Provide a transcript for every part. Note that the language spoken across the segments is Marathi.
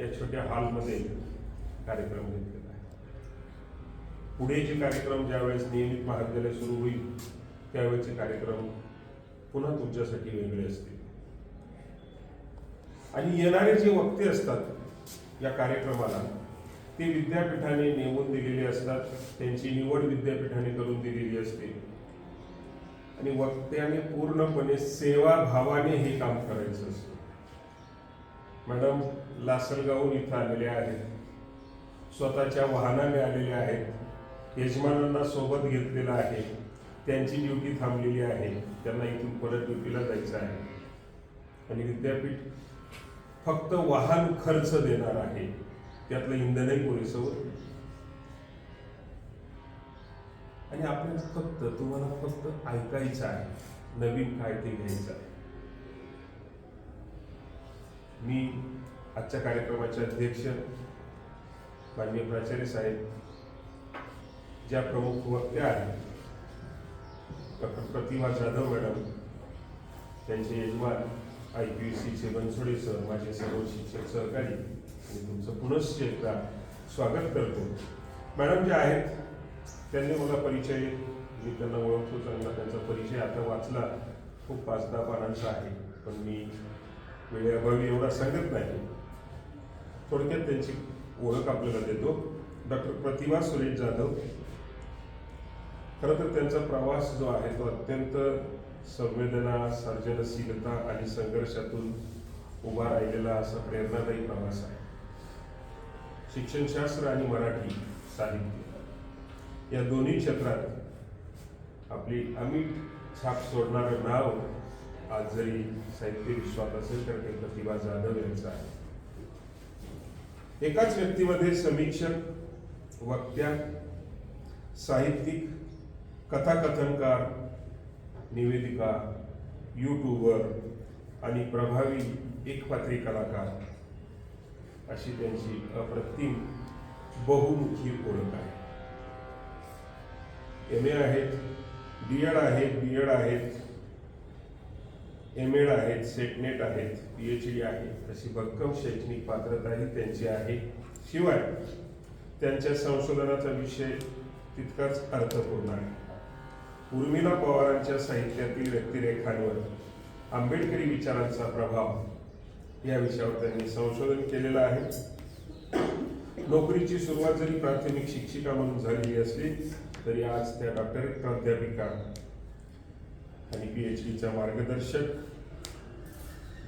या छोट्या हॉलमध्ये कार्यक्रम घेतलेला आहे. पुढेचे कार्यक्रम ज्यावेळेस नियमित महाविद्यालय सुरू होईल त्यावेळेचे कार्यक्रम पुन्हा तुमच्यासाठी वेगळे असतील. आणि येणारे जे वक्ते असतात या कार्यक्रमाला ते विद्यापीठाने नेमून दिलेले असतात त्यांची निवड विद्यापीठाने करून दिलेली असते. आणि वक्त्याने पूर्णपणे सेवाभावाने हे काम करायचं असतं. मॅडम लासलगावहून इथं आलेले आहेत. स्वतःच्या वाहनाने आलेले आहेत. यजमानांना सोबत घेतलेलं आहे. त्यांची ड्युटी थांबलेली आहे. त्यांना इथून परत ड्युटीला जायचं आहे. आणि विद्यापीठ फक्त वाहन खर्च देणार आहे. त्यातलं इंधनही पुरेसं आणि आपल्याला फक्त तुम्हाला फक्त ऐकायचं आहे. नवीन काय ते घ्यायचं आहे. मी आजच्या कार्यक्रमाचे अध्यक्ष माननीय प्राचार्य साहेब ज्या प्रमुख वक्त्या आहेत डॉक्टर प्रतिभा जाधव मॅडम त्यांचे यजमान आय पी एस सीचे बनसोडे सर माझे सर्व शिक्षक सहकारी मी तुमचं पुनश्च एकदा स्वागत करतो. मॅडम जे आहेत त्यांनी मला परिचय मी त्यांना ओळखतो चांगला त्यांचा परिचय आता वाचला. खूप पाच दहा पानांचा आहे पण मी वेळेअभावी एवढा सांगत नाही. थोडक्यात त्यांची ओळख आपल्याला देतो. डॉक्टर प्रतिभा सुरेश जाधव. खरं तर त्यांचा प्रवास जो आहे तो अत्यंत संवेदना सर्जनशीलता आणि संघर्षातून उभा राहिलेला असा प्रेरणादायी प्रवास आहे. शिक्षणशास्त्र आणि मराठी साहित्य या दोन्ही क्षेत्रात आपली अमिट छाप सोडणारं नाव आज जरी साहित्य विश्वात असेल तर ते प्रतिभा जाधव यांचं आहे. एकाच व्यक्तीमध्ये समीक्षक वक्त्या साहित्यिक कथाकथनकार निवेदिका यूट्यूबर आणि प्रभावी एकपात्री कलाकार अशी त्यांची अप्रतिम बहुमुखी ओळख आहे. एम ए आहेत बी एड आहेत बी एड आहेत एम एड आहेत सेटनेट आहेत पी एच डी आहे अशी भक्कम शैक्षणिक पात्रताही त्यांची आहे. शिवाय त्यांच्या संशोधनाचा विषय तितकाच अर्थपूर्ण आहे. उर्मिला पवारांच्या साहित्यातील व्यक्तिरेखांवर आंबेडकरी विचारांचा प्रभाव या विषयावर त्यांनी संशोधन केलेलं आहे. नोकरीची सुरुवात जरी प्राथमिक शिक्षिका म्हणून झालेली असली तरी आज त्या डॉक्टरेट प्राध्यापिका आणि पी एच डीच्या मार्गदर्शक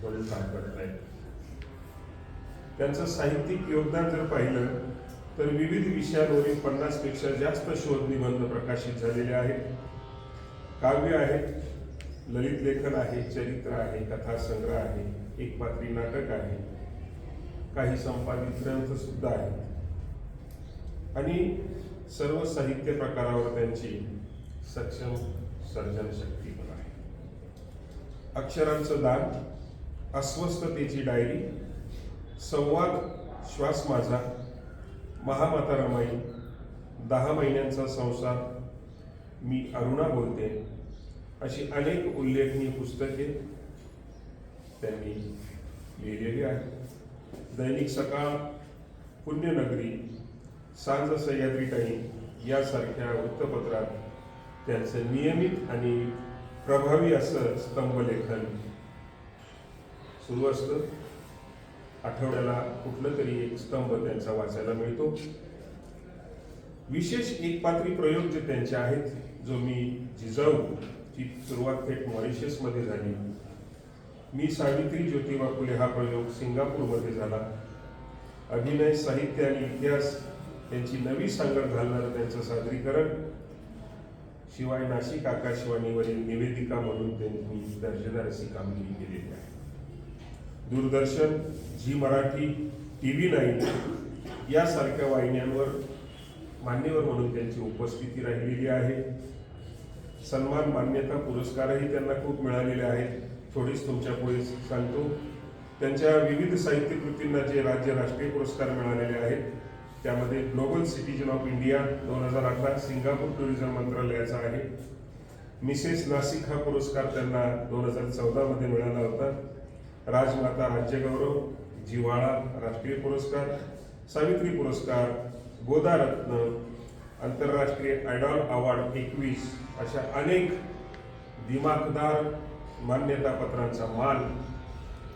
म्हणून काम करत आहेत. त्यांचं साहित्यिक योगदान जर पाहिलं तर विविध विषयांवरील पन्नासपेक्षा जास्त शोध निबंध प्रकाशित झालेले आहेत. काव्य आहेत ललित लेखन आहे चरित्र आहे कथासंग्रह आहे एकपात्री नाटक आहे काही संपादित ग्रंथसुद्धा आहेत. आणि सर्व साहित्य प्रकारावर त्यांची सक्षम सर्जनशक्ती अक्षरांचं दान अस्वस्थतेची डायरी संवाद श्वास माझा महामाता रामाई दहा महिन्यांचा संसार मी अरुणा बोलते अशी अनेक उल्लेखनीय पुस्तके त्यांनी लिहिलेली आहेत. दैनिक सकाळ पुण्यनगरी सांज सह्याद्री टाईम यासारख्या वृत्तपत्रात त्यांचं नियमित आणि प्रभावी असं स्तंभलेखन सुरू असतं. आठवड्याला कुठलं तरी एक स्तंभ त्यांचा वाचायला मिळतो. विशेष एक पात्री प्रयोग जे त्यांचे आहेत जो मी जिजाऊ ची सुरुवात थेट मॉरिशसमध्ये झाली. मी सावित्री ज्योतिबा फुले हा प्रयोग सिंगापूरमध्ये झाला. अभिनय साहित्य आणि इतिहास त्यांची नवी सांगड घालणारं त्यांचं सादरीकरण शिवाय नाशिक आकाशवाणीवरील निवेदिका म्हणून त्यांनी दर्जेदारशी कामगिरी केलेली आहे. Doordarshan Zee Marathi T V nine यासारख्या वाहिन्यांवर मान्यवर म्हणून त्यांची उपस्थिती राहिलेली आहे. सन्मान मान्यता पुरस्कारही त्यांना खूप मिळालेले आहेत. थोडीच तुमच्यापुढे सांगतो. त्यांच्या विविध साहित्य कृतींना जे राज्य राष्ट्रीय पुरस्कार मिळालेले आहेत त्यामध्ये ग्लोबल सिटीजन ऑफ इंडिया दोन हजार अठरा सिंगापूर टुरिझम मंत्रालयाचा आहे. मिसेस नाशिक हा पुरस्कार त्यांना दोन हजार चौदामध्ये मिळाला होता. राजमाता राज्यगौरव जिव्हाळा राष्ट्रीय पुरस्कार सावित्री पुरस्कार गोदारत्न आंतरराष्ट्रीय आयडॉल अवॉर्ड एकवीस अशा अनेक दिमाखदार मान्यतापत्रांचा मान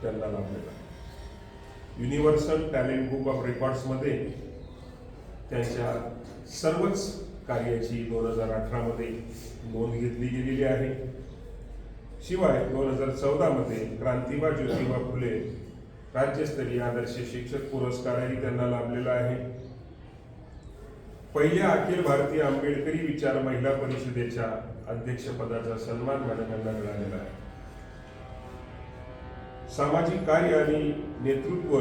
त्यांना लाभलेला युनिव्हर्सल टॅलेंट बुक ऑफ रेकॉर्ड्समध्ये त्यांच्या सर्वच कार्याची दोन हजार अठरामध्ये नोंद घेतली गेलेली आहे. शिवाय दोन हजार चौदामध्ये क्रांतिबा ज्योतिबा फुले राज्यस्तरीय आदर्श शिक्षक पुरस्कारही त्यांना लाभलेला आहे. पहिल्या अखिल भारतीय आंबेडकरी विचार महिला परिषदेच्या अध्यक्षपदाचा सन्मान मॅडम मिळालेला आहे. सामाजिक कार्य आणि नेतृत्व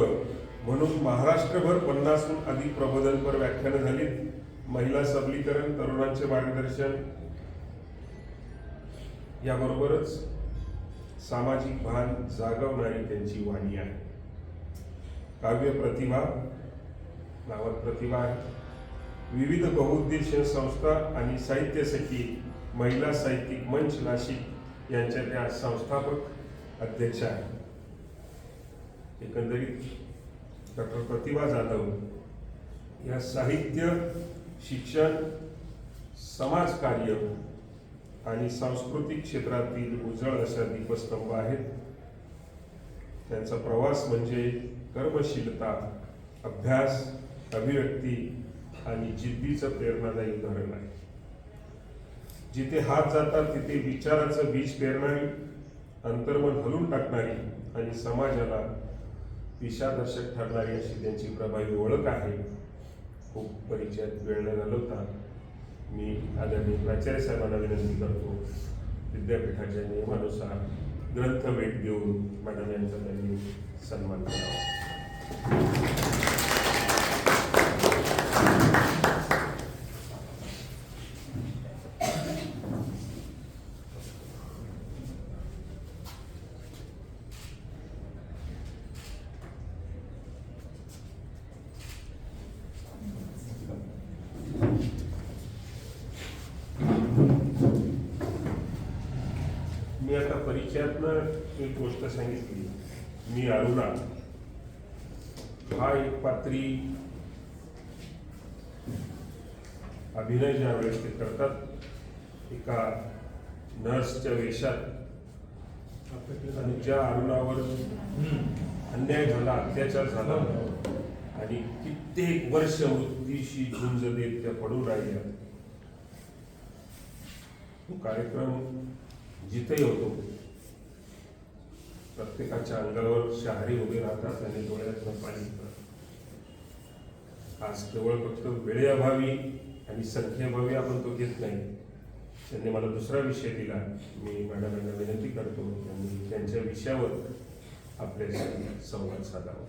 म्हणून महाराष्ट्रभर पन्नासहून अधिक प्रबोधनपर व्याख्यानं झाली महिला सबलीकरण तरुणांचे मार्गदर्शन याबरोबरच सामाजिक भान जागवणारी त्यांची वाणी आहे. काव्य प्रतिभा नावात प्रतिभा आहे. विविध बहुउद्देशीय संस्था आणि साहित्य सखी महिला साहित्यिक मंच नाशिक यांच्या त्या संस्थापक अध्यक्ष आहेत. एकंदरीत डॉक्टर प्रतिभा जाधव. या साहित्य शिक्षण समाजकार्य आणि सांस्कृतिक क्षेत्रातील उजळ अशा दीपस्तंभ आहेत. त्यांचा प्रवास म्हणजे कर्मशीलता अभ्यास अभिव्यक्ती आणि जिद्दीचं प्रेरणादायी उदाहरण आहे. जिथे हात जातात तिथे विचाराचं बीज पेरणारी अंतर्मन हलून टाकणारी आणि समाजाला दिशादर्शक ठरणारी अशी त्यांची प्रभावी ओळख आहे. खूप परिचयात वेळ न घालवता. मी आदरणीय प्राचार्य साहेबांना विनंती करतो. विद्यापीठाच्या नियमानुसार ग्रंथ भेट देऊन मॅडम यांचा त्यांनी सन्मान करावा मी आता परिचयातनं एक गोष्ट सांगितली. मी अरुणा. हा एक पात्री अभिनय ज्या वेळेस ते करतात एका नर्सच्या वेशात आणि ज्या अरुणावर अन्याय झाला अत्याचार झाला आणि कित्येक वर्ष मृत्यूशी झुंज देत त्या पडून राहिल्या. कार्यक्रम जिथे होतो प्रत्येकाच्या अंगावर शहारी उभे राहतात आणि डोळ्यातून पाणी आज केवळ फक्त वेळेअभावी आणि संख्येअभावी आपण तो घेत नाही. त्यांनी मला दुसरा विषय दिला. मी मॅडमांना विनंती करतो त्यांनी त्यांच्या विषयावर आपल्याशी संवाद साधावा.